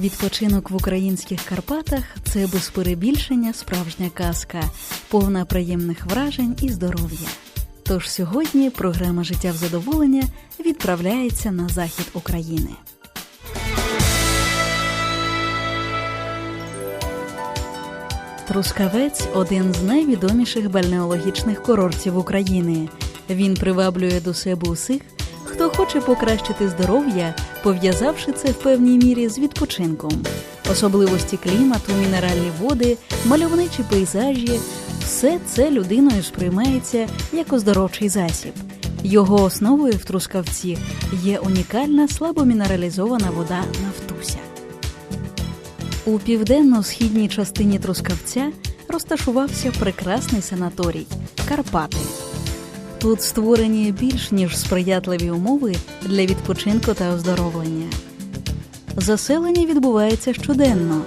Відпочинок в українських Карпатах це без перебільшення справжня казка, повна приємних вражень і здоров'я. Тож сьогодні програма Життя в задоволення відправляється на захід України. Трускавець один з найвідоміших бальнеологічних курортів України. Він приваблює до себе усіх, хто хоче покращити здоров'я, пов'язавши це в певній мірі з відпочинком. Особливості клімату, мінеральні води, мальовничі пейзажі все це людиною сприймається як оздоровчий засіб. Його основою в Трускавці є унікальна слабомінералізована вода Нафтуся. У південно-східній частині Трускавця розташувався прекрасний санаторій Карпати. Тут створені більш ніж сприятливі умови для відпочинку та оздоровлення. Заселення відбувається щоденно.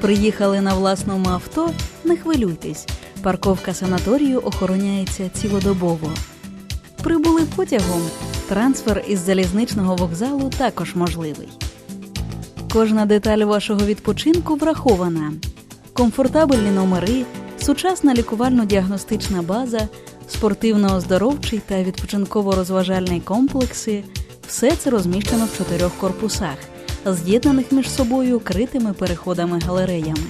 Приїхали на власному авто, не хвилюйтесь. Парковка санаторію охороняється цілодобово. Прибули потягом. Трансфер із залізничного вокзалу також можливий. Кожна деталь вашого відпочинку врахована: комфортабельні номери, сучасна лікувально-діагностична база, спортивно-оздоровчий та відпочинково-розважальний комплекси все це розміщено в чотирьох корпусах, з'єднаних між собою критими переходами галереями.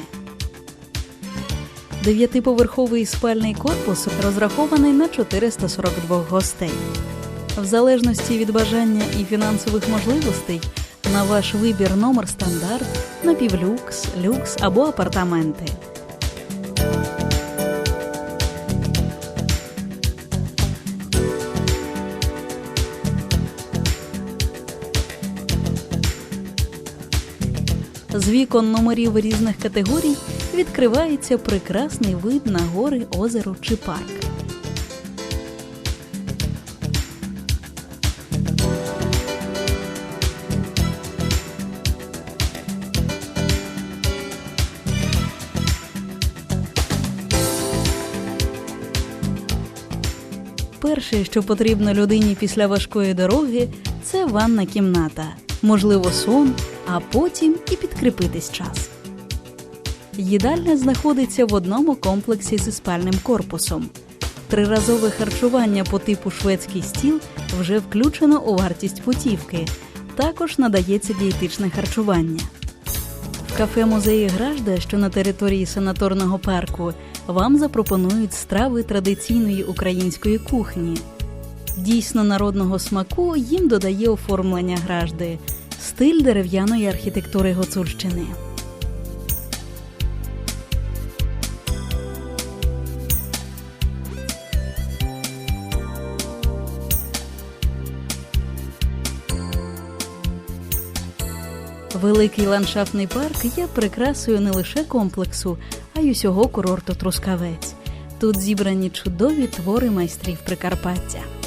Дев'ятиповерховий спальний корпус розрахований на 442 гостей. В залежності від бажання і фінансових можливостей на ваш вибір номер стандарт, напівлюкс, люкс або апартаменти. З вікон номерів різних категорій відкривається прекрасний вид на гори, озеро чи парк. Перше, що потрібно людині після важкої дороги, це ванна кімната, можливо, сон, а потім і підкріпитись час. Їдальня знаходиться в одному комплексі зі спальним корпусом. Триразове харчування по типу шведський стіл вже включено у вартість путівки. Також надається дієтичне харчування. В кафе музеї Гражда, що на території санаторного парку, вам запропонують страви традиційної української кухні. Дійсно народного смаку їм додає оформлення гражди, стиль дерев'яної архітектури Гоцульщини. Великий ландшафтний парк є прикрасою не лише комплексу, а й усього курорту Трускавець. Тут зібрані чудові твори майстрів Прикарпаття.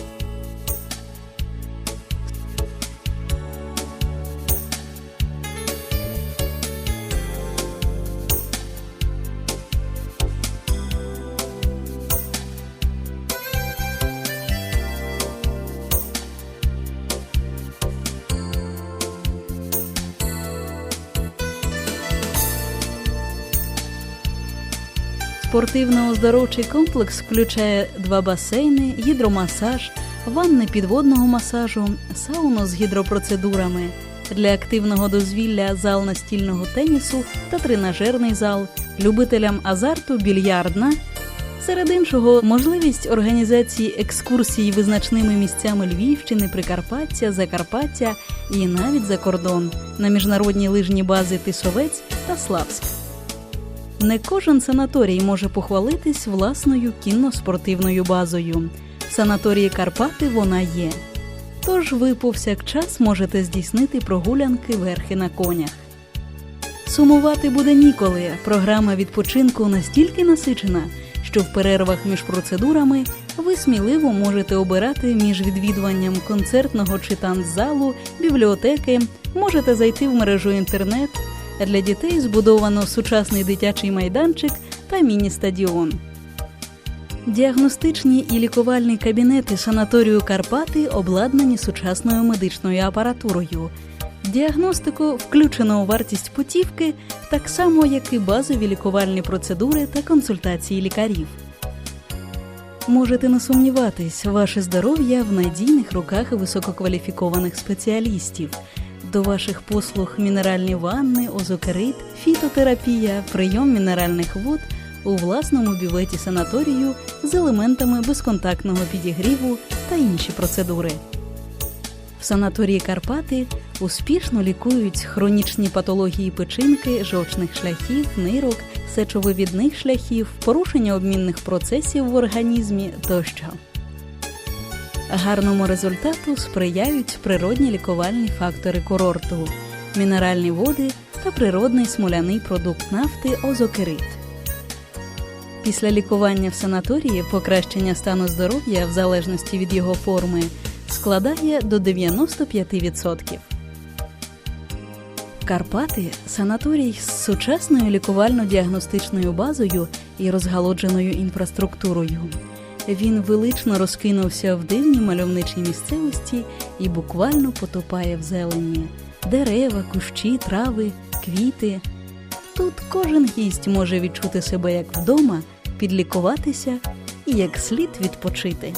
Спортивно-оздоровчий комплекс включає два басейни, гідромасаж, ванни підводного масажу, сауну з гідропроцедурами. Для активного дозвілля зал настільного тенісу та тренажерний зал, любителям азарту більярдна. Серед іншого, можливість організації екскурсій визначними місцями Львівщини, Прикарпаття, Закарпаття і навіть за кордон на міжнародні лижні бази Тисовець та Славськ. Не кожен санаторій може похвалитись власною кінно-спортивною базою. В санаторії Карпати вона є. Тож ви повсякчас можете здійснити прогулянки верхи на конях. Сумувати буде ніколи. Програма відпочинку настільки насичена, що в перервах між процедурами ви сміливо можете обирати між відвідуванням концертного чи танцзалу, бібліотеки, можете зайти в мережу інтернет. Для дітей збудовано сучасний дитячий майданчик та міні-стадіон. Діагностичні і лікувальні кабінети санаторію Карпати обладнані сучасною медичною апаратурою. Діагностику включено у вартість путівки, так само як і базові лікувальні процедури та консультації лікарів. Можете не сумніватись, ваше здоров'я в надійних руках висококваліфікованих спеціалістів. До ваших послуг мінеральні ванни, озокерит, фітотерапія, прийом мінеральних вод у власному бюветі санаторію з елементами безконтактного підігріву та інші процедури. В санаторії Карпати успішно лікують хронічні патології печінки, жовчних шляхів, нирок, сечовивідних шляхів, порушення обмінних процесів в організмі тощо. Гарному результату сприяють природні лікувальні фактори курорту, мінеральні води та природний смоляний продукт нафти озокерит. Після лікування в санаторії покращення стану здоров'я в залежності від його форми складає до 95%. Карпати санаторій з сучасною лікувально-діагностичною базою і розгалодженою інфраструктурою. Він велично розкинувся в дивній мальовничій місцевості і буквально потопає в зелені. Дерева, кущі, трави, квіти. Тут кожен гість може відчути себе як вдома, підлікуватися і як слід відпочити.